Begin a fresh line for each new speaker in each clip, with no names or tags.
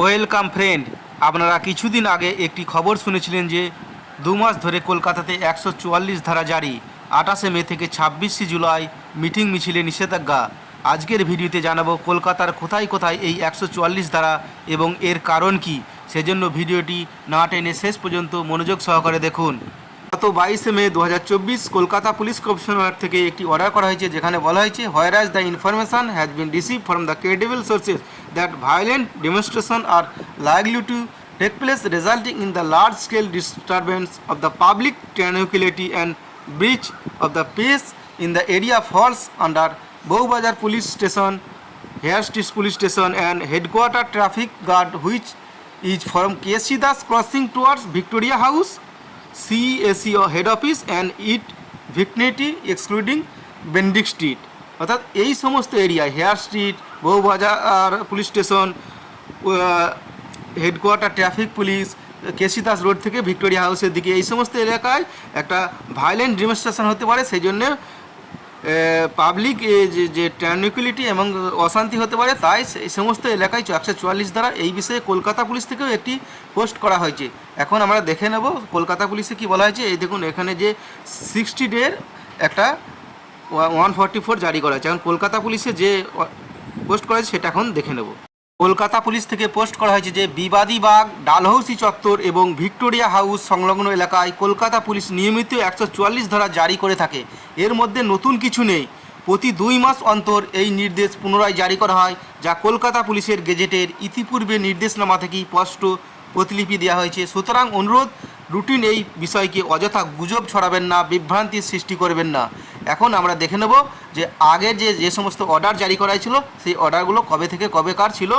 Welcome friend. আপনারা কিছুদিন আগে একটি খবর শুনেছিলেন যে, দু মাস ধরে কলকাতাতে একশো চুয়াল্লিশ ধারা জারি, আঠাশে মে থেকে ছাব্বিশে জুলাই মিটিং মিছিলে নিষেধাজ্ঞা। আজকের ভিডিওতে জানাব কলকাতার কোথায় কোথায় এই একশো চুয়াল্লিশ ধারা এবং এর কারণ কি। সেজন্য ভিডিওটি না টেনে শেষ পর্যন্ত মনোযোগ সহকারে দেখুন। গত বাইশে মে দু হাজার চব্বিশ কলকাতা পুলিশ কমিশনার থেকে একটি অর্ডার করা হয়েছে, যেখানে বলা হয়েছে where the information has been receive from the credible sources violent demonstration are likely to take place resulting in the large scale disturbance of the public tranquility and breach of the peace in the area falls under Bowbazar police station Hare Street police station and headquarter traffic guard which is from KC Das crossing towards Victoria House CACO head office and it vicinity excluding Bentinck Street অর্থাৎ এই সমস্ত এরিয়ায় Hare Street Bowbazar police station headquarter traffic police কেসিদাস road থেকে Victoria হাউসের দিকে। এই সমস্ত এলাকায় একটা ভায়োলেন্ট ডেমনস্ট্রেশন হতে পারে, সেই জন্যে পাবলিক যে ট্রানকুইলিটি এবং অশান্তি হতে পারে, তাই এই সমস্ত এলাকায় একশো চুয়াল্লিশ দ্বারা এই বিষয়ে কলকাতা পুলিশ থেকেও একটি পোস্ট করা হয়েছে। এখন আমরা দেখে নেব কলকাতা পুলিশে কি বলা হয়েছে। এই দেখুন, এখানে যে সিক্সটি ডের একটা ওয়ান ফর্টি ফোর জারি করা হয়েছে। এখন কলকাতা পুলিশে যে পোস্ট করা হয়েছে সেটা এখন দেখে নেব। কলকাতা পুলিশ থেকে পোস্ট করা হয়েছে যে বিবাদী বাগ ডালহৌসি চত্বর এবং ভিক্টোরিয়া হাউস সংলগ্ন এলাকায় কলকাতা পুলিশ নিয়মিত একশো চুয়াল্লিশ ধারা জারি করে থাকে। এর মধ্যে নতুন কিছু নেই। প্রতি দুই মাস অন্তর এই নির্দেশ পুনরায় জারি করা হয়, যা কলকাতা পুলিশের গেজেটের ইতিপূর্বে নির্দেশনামা থেকেই স্পষ্ট প্রতিলিপি দেওয়া হয়েছে। সুতরাং অনুরোধ, রুটিন এই বিষয়কে অযথা গুজব ছড়াবেন না, বিভ্রান্তির সৃষ্টি করবেন না। এখন আমরা দেখে নেব যে আগে যে যে সমস্ত অর্ডার জারি করা ছিল, সেই অর্ডারগুলো কবে থেকে কবে কার ছিল,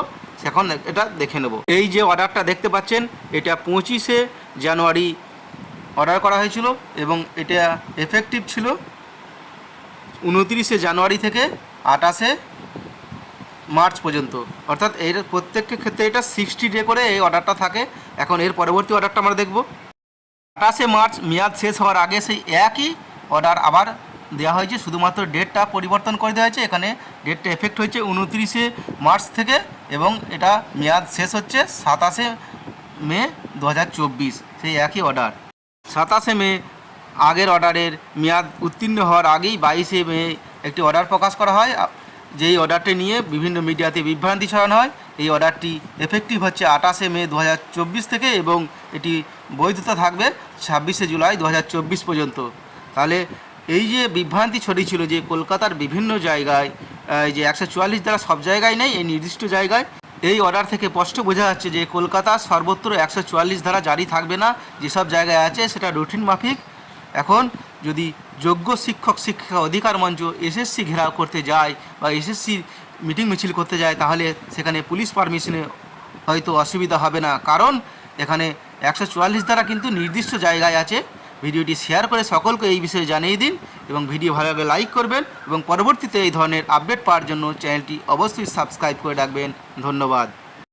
এখন এটা দেখে নেব। এই যে অর্ডারটা দেখতে পাচ্ছেন, এটা পঁচিশে জানুয়ারি অর্ডার করা হয়েছিল এবং এটা এফেক্টিভ ছিল উনতিরিশে জানুয়ারি থেকে আটাশে মার্চ পর্যন্ত। অর্থাৎ এর প্রত্যেকটা ক্ষেত্রে এটা সিক্সটি ডে করে এই অর্ডারটা থাকে। এখন এর পরবর্তী অর্ডারটা আমরা দেখব। আঠাশে মার্চ মেয়াদ শেষ হওয়ার আগে সেই একই অর্ডার আবার দেওয়া হয়েছে। শুধুমাত্র ডেটটা পরিবর্তন করে দেওয়া হয়েছে। এখানে ডেটটা এফেক্ট হয়েছে উনত্রিশে মার্চ থেকে এবং এটা মেয়াদ শেষ হচ্ছে সাতাশে মে দু হাজার চব্বিশ। সেই একই অর্ডার সাতাশে মে আগের অর্ডারের মেয়াদ উত্তীর্ণ হওয়ার আগেই বাইশে মে একটি অর্ডার প্রকাশ করা হয়। যেই অর্ডারটি নিয়ে বিভিন্ন মিডিয়াতে বিভ্রান্তি ছড়ানো হয়, এই অর্ডারটি এফেক্টিভ হচ্ছে আঠাশে মে দু হাজার চব্বিশ থেকে এবং এটি বৈধতা থাকবে ছাব্বিশে জুলাই দু হাজার চব্বিশ পর্যন্ত। তাহলে এই যে বিভ্রান্তি ছড়িয়েছিল যে কলকাতার বিভিন্ন জায়গায় যে একশো চুয়াল্লিশ দ্বারা সব জায়গায় নেই, এই নির্দিষ্ট জায়গায়, এই অর্ডার থেকে স্পষ্ট বোঝা যাচ্ছে যে কলকাতা সর্বত্র একশো চুয়াল্লিশ ধারা জারি থাকবে না, যেসব জায়গায় আছে সেটা রুটিন মাফিক। এখন যদি যোগ্য শিক্ষক, শিক্ষিকা অধিকার মঞ্চ এসএসসি ঘেরাও করতে যায় বা এসএসসি মিটিং মিছিল করতে যায়, তাহলে সেখানে পুলিশ পারমিশনে হয়তো অসুবিধা হবে না। কারণ এখানে একশো চুয়াল্লিশ দ্বারা কিন্তু নির্দিষ্ট জায়গায় আছে ভিডিওটি শেয়ার করে সকলকে এই বিষয়ে জানিয়ে দিন এবং ভিডিও ভালো লাগলে লাইক করবেন এবং পরবর্তীতে এই ধরনের আপডেট পাওয়ার জন্য চ্যানেলটি অবশ্যই সাবস্ক্রাইব করে রাখবেন। ধন্যবাদ।